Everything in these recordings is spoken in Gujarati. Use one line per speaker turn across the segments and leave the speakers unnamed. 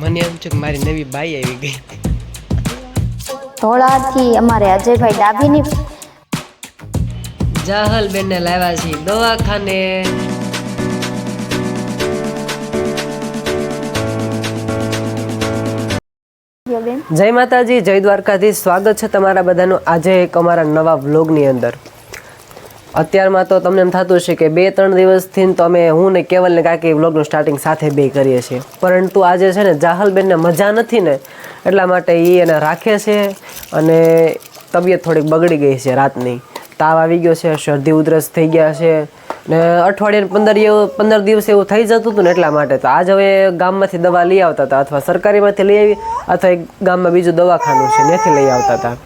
મને એમ છે કે મારી નવી બાઈ આવી ગઈ.
ધોળાથી અમારે અજયભાઈ ડાભીની
જાહલ બેનને લાવ્યા છે દવાખાને. જય માતાજી જય દ્વારકાધીશ. સ્વાગત છે તમારા બધાનું આજે એક અમારા નવા વ્લોગની અંદર. અત્યારમાં તો તમને એમ થતું હશે કે બે, ત્રણ દિવસથી તો અમે હું ને કેવલ ને કાકી વ્લોગનું સ્ટાર્ટિંગ સાથે બે કરીએ છીએ. પરંતુ આજે છે ને જાહલબેનને મજા નથી ને, એટલા માટે એ એને રાખે છે અને તબિયત થોડીક બગડી ગઈ છે રાતની. તાવ આવી ગયો છે, શરદી ઉધરસ થઈ ગયા છે ને અઠવાડિયે પંદર પંદર દિવસ એવું થઈ જતું હતું ને એટલા માટે તો આજ હવે ગામમાંથી દવા લઈ આવતા હતા અથવા સરકારીમાંથી લઈ આવી અથવા ગામમાં બીજું દવાખાનું છે, ત્યાંથી લઈ આવતા હતા.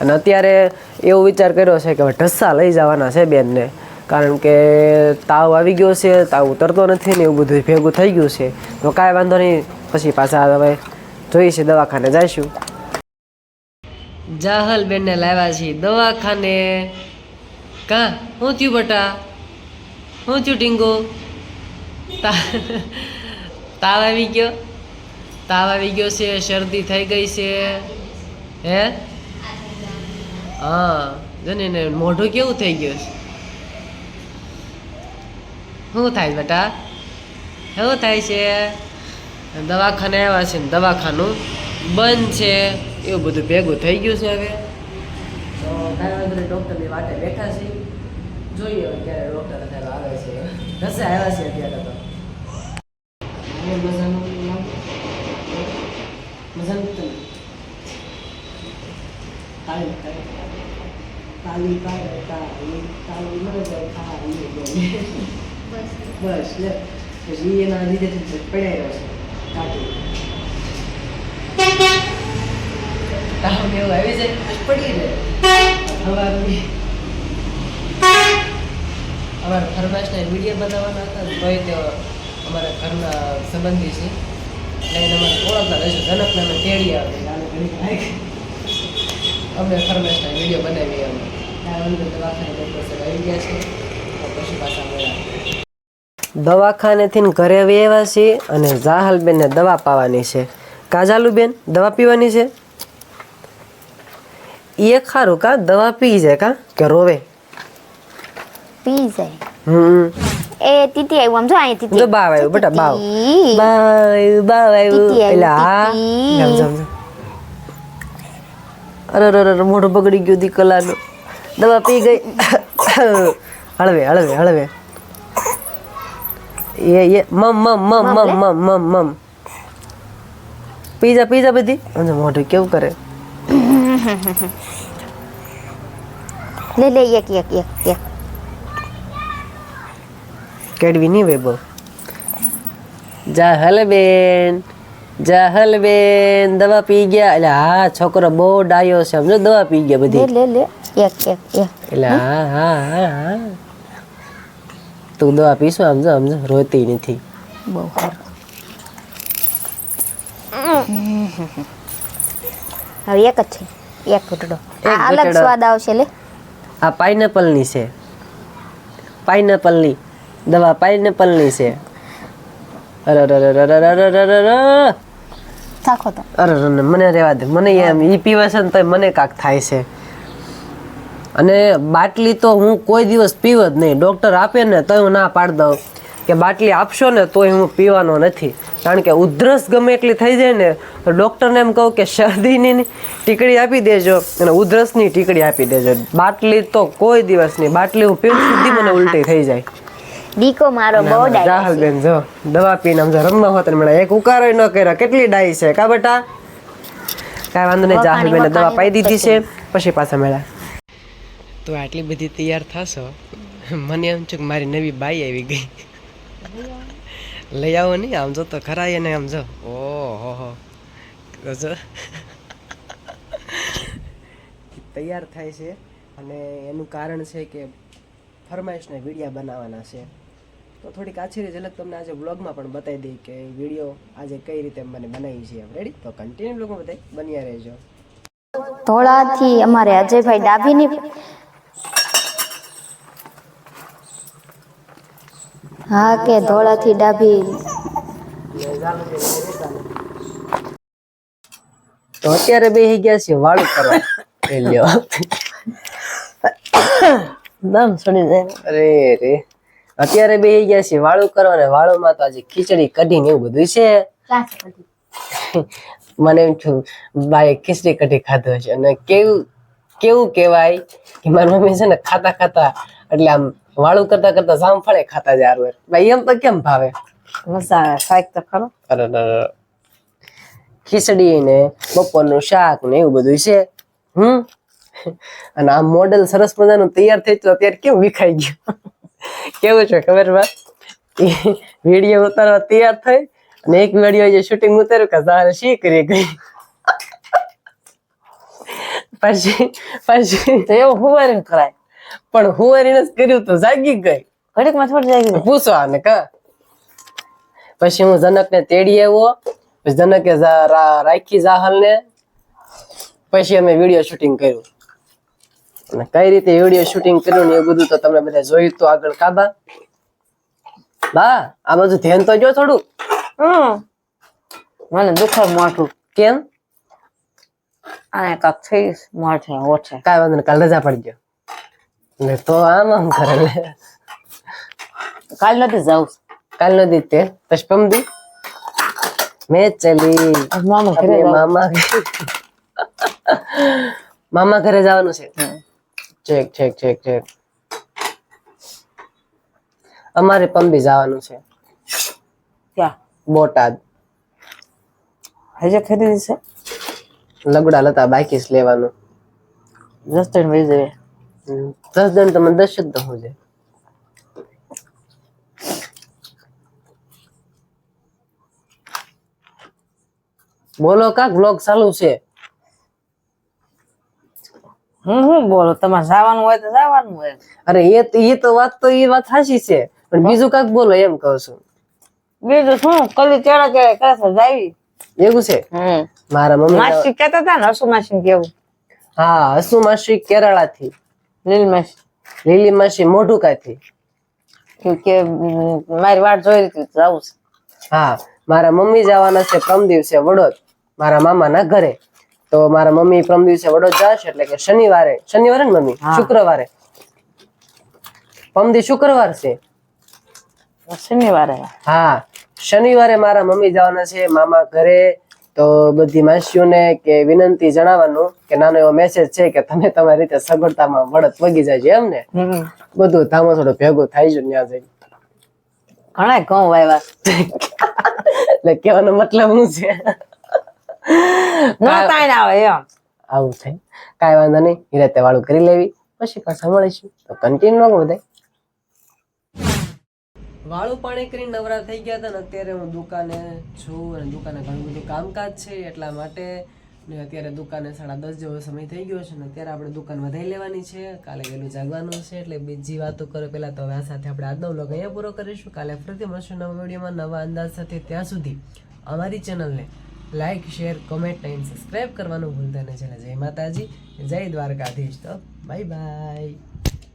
અને અત્યારે એવો વિચાર કર્યો છે કે હવે ઢસ્સા લઈ જવાના છે બેનને. કારણ કે તાવ આવી ગયો છે, તાવ ઉતરતો નથી ને એવું બધું ભેગું થઈ ગયું છે. તો કાંઈ વાંધો નહીં, પછી પાછા હવે જોઈશે, દવાખાને જઈશું. જાહલ બેનને લાવ્યા છીએ. દવાખાને. કા? હું થયું બટા? હું થયું ટીંગો? તાવ આવી ગયો? તાવ આવી ગયો છે, શરદી થઈ ગઈ છે. હે? હા. જો ને એને મોઢું કેવું થઈ ગયું છે? શું થાય બેટા? શું થાય છે? દવાખાને આવ્યા છે ને દવાખાનું બંધ છે. એવું બધું ભેગું થઈ ગયું છે હવે. તો કાંઈ વાંધો ડૉક્ટરની વાટે બેઠા છે. જોઈએ હવે ક્યારે ડૉક્ટર અત્યારે આવે છે. દસે આવ્યા છે અત્યારે તો? મજાનું તો નહીં. તાળી તાળી ન જાય તાળી જાય. બસ લે પછી એના લીધે પડ્યા રહ્યો છે કાઢી તાવ એવું આવી જાય પડી રહે સવારની અમારે ફરમાશના વીડિયો બનાવવાના હતા ભાઈ તેઓ અમારા ઘરના સંબંધી છે એટલે એને અમારે ઓળખતા રહીશું જનકને અમે તેડી આવે અમે ફરમાશના વીડિયો બનાવીએ અમે અંદર દવાખાને ડૉક્ટર આવી ગયા છે. પછી પાછા મળ્યા દવાખાનેથી ઘરે આવ્યા છીએ અને જાહલબેનને દવા પાવાની છે. કાજાલુબેન દવા પીવાની છે? એ ખારું કા દવા પી જાય કા કે રોવે?
પી જાય.
હમ.
એ તીતી આવ્યું આમ જો અહીં તીતી
જો બાવ આવ્યું બેટા બાવ. બાવ આવ્યું બાવ આવ્યું. એટલે હા. અરે અરે મોઢું બગડી ગયું દી કલાનું. દવા પી ગઈ હળવે હળવે હળવે એ એ મમ મમ મમ મમ મમ મમ મમ પીઝા પીઝા બધી અને મોઢું કેવું કરે
લે લે એક એક એક એક
કેડવી નહીં વે બહુ જાહલ બેન જાહલ બેન દવા પી ગયા એટલે હા છોકરો બહુ ડાયો છે સમજો દવા પી ગયા
લે
બધી
લે લે એક એક એક
એટલે હા? હા હા હા તું દવા પીશું સમજો સમજો. રોતી નથી.
બહુ હવે એક જ છે. એક ઘૂંટડો. અલગ સ્વાદ આવશે લે.
આ પાઇનેપલની છે. છે અરે અરે અરે અરે અરે અરે મને રેવા દે. મને એમ ઈ પીવા છે ને તો મને કાક થાય છે. અને બાટલી તો હું કોઈ દિવસ પીવ જ નહીં. ડૉક્ટર આપે ને તો હું ના પાડી દઉં કે બાટલી આપશો ને તોય હું પીવાનો નથી. કારણ કે ઉધરસ ગમે એટલી થઈ જાય ને તો ડૉક્ટરને એમ કહું કે શરદીની ટીકડી આપી દેજો અને ઉધરસની ટીકડી આપી દેજો. બાટલી તો કોઈ દિવસ નહીં. બાટલી હું પીવું સુધી મને ઉલટી થઈ જાય.
દીકો મારો બહુ ડાય
રાહલ બેન જો દવા પીને આમ જો રમવા હોત ને મને એક ઉકારો ન કર્યો. કેટલી ડાઈ છે કા બેટા? કાંઈ વાંધો નહીં જાહલ બેને દવા પાઈ દીધી છે. પછી પાછા મળ્યા. તો આટલી બધી તૈયાર થશો? મને એમ છે કે મારી નવી બાઈ આવી ગઈ. લઈ આવો નહીં, આમ જો તો ખરા એને આમ જો. ઓ હો. હો તૈયાર થાય છે અને એનું કારણ છે કે ફરમાઈશના વિડીયા બનાવવાના છે. તો થોડીક આછરી ઝલક તમને આજે બ્લોગમાં પણ બતાવી દઈ કે વીડિયો આજે કઈ રીતે મને બનાવી છે. રેડી તો કન્ટિન્યુ બ્લોગમાં બતાવી બન્યા રહેજો.
ધોળાથી અમારે અજયભાઈ ડાભીની હા કે ધોળાથી ડાભી.
તો અત્યારે બે ગયા છે વાળું કરવા. એ લ્યો
દમ છોડી જાય
અરે રે. અત્યારે બે ગયા છે વાળું કરવા ને વાળુમાં તો આજે ખીચડી કઢી ને એવું બધું છે. મને એમ થયું ભાઈ ખીચડી કઢી ખાધો છે. અને કેવું કેવું કહેવાય કે મારી મમ્મી છે ને ખાતા ખાતા એટલે આમ વાળું કરતા કરતા જામફળે ખાતા જ આરું હારું. ભાઈ એમ તો કેમ ભાવે?
મજા આવે શાક તો ખરો.
ખીચડી ને બપોરનું શાક ને એવું બધું છે. હમ? અને આ મોડેલ સરસ મજાનું તૈયાર થઈ તો અત્યારે કેવું વિખાઈ ગયું? કેવું છે ખબર બા વીડિયો ઉતારવા તૈયાર થઈ અને એક વીડિયો જે શૂટિંગ ઉતાર્યું કે ઝાલ શી કરી ગઈ? પછી પછી
તો એવું હુવારીને કરાય.
પણ હું એને કર્યું તો જાગી ગઈ.
ઘડીકમાં થોડી જાય
પૂછો આને કા. પછી હું જનકને તેડી આવ્યો. પછી જનકે રાખી જાહલ જાહલને. પછી અમે વીડિયો શૂટિંગ કર્યું. અને કઈ રીતે વીડિયો શૂટિંગ કર્યું ને એ બધું તો તમે બધા જોયું તો આગળ કાબા બા? આ બધું ધ્યાન તો જો થોડું.
હમ. મને દુખે મોટું
કેમ?
આને કાક થઈ મોઢે ઓઠે
કાંઈ વાંધો નહીં કાલ રજા પડી ગયો. ને તો આમ આમ કરે. લે
કાલ નથી જાવ
કાલ નથી તે. પશપમ દી મેં ચલી.
મામા ઘરે.
મામા મામા ઘરે જવાનું છે. ચેક ચેક ચેક ચેક અમારે પંબી જવાનું છે.
ક્યાં?
બોટાદ.
હજે ખરીદી છે?
લગડા લતા બાકી લેવાનું.
જસ્ટ એન્ડ
હમ. દસ જણ તમે દસ જ દહો છે. બોલો કાક બ્લોગ ચાલુ છે?
હું હું બોલો? તમારે જવાનું હોય તો જવાનું હોય.
અરે એ તો એ તો વાત તો એ વાત સાચી છે. પણ બીજું કાક બોલો એમ કહું છું.
બીજું શું? કલી ચેડા ચેડા કરે છે જાવી?
એવું છે? મારા મમ્મી
માસી કહેતા હતા ને હસુ માસી કેવું?
હા હસુ માસી કેરાળા થી
લીલ માસી.
લીલી માસી મોઢું કાથી
કે મારી વાટ જોઈ રહી જાવું છે.
હા મારા મમ્મી જવાના છે પ્રમ દિવસે વડોદ. મારા મામાના ઘરે. તો મારા મમ્મી પ્રમ દિવસે વડોદ જશે એટલે કે શનિવારે શનિવારે ને મમ્મી? શુક્રવારે. પમદી શુક્રવાર છે.
શનિવારે.
હા શનિવારે મારા મમ્મી જવાના છે મામા ઘરે તો બધી માસીઓને કે વિનંતી જણાવવાનું કે નાનો એવો મેસેજ છે કે તમે તમારી રીતે સગવડતામાં વળત વગી જાય એમ ને? બધું ધામો થોડું ભેગું થાય છે ત્યાં જઈ
ઘણા કહું વાયવા
એટલે કહેવાનો મતલબ શું છે?
ન આવે એમ.
આવું થાય. કાંઈ વાંધો નહીં એ રીતે વાળું કરી લેવી. પછી પાછા મળીશું. તો કન્ટિન્યુ બધાય. વાળું પાણી કરીને નવરા થઈ ગયા હતા ને અત્યારે હું દુકાને છું અને દુકાને ઘણું બધું કામકાજ છે એટલા માટે ને અત્યારે દુકાને સાડા દસ જેવો સમય થઈ ગયો છે ને અત્યારે આપણે દુકાન વધારી લેવાની છે. કાલે વહેલું જાગવાનું છે એટલે બીજી વાતો કરો. પહેલાં તો હવે આ સાથે આપણે આજનો વ્લોગ અહીંયા પૂરો કરીશું. કાલે ફરીથી મળશું નવા વિડીયોમાં નવા અંદાજ સાથે. ત્યાં સુધી અમારી ચેનલને લાઇક શેર કોમેન્ટ અને સબસ્ક્રાઈબ કરવાનું ભૂલતા નહીં જય માતાજી, જય દ્વારકાધીશ તો. Bye bye.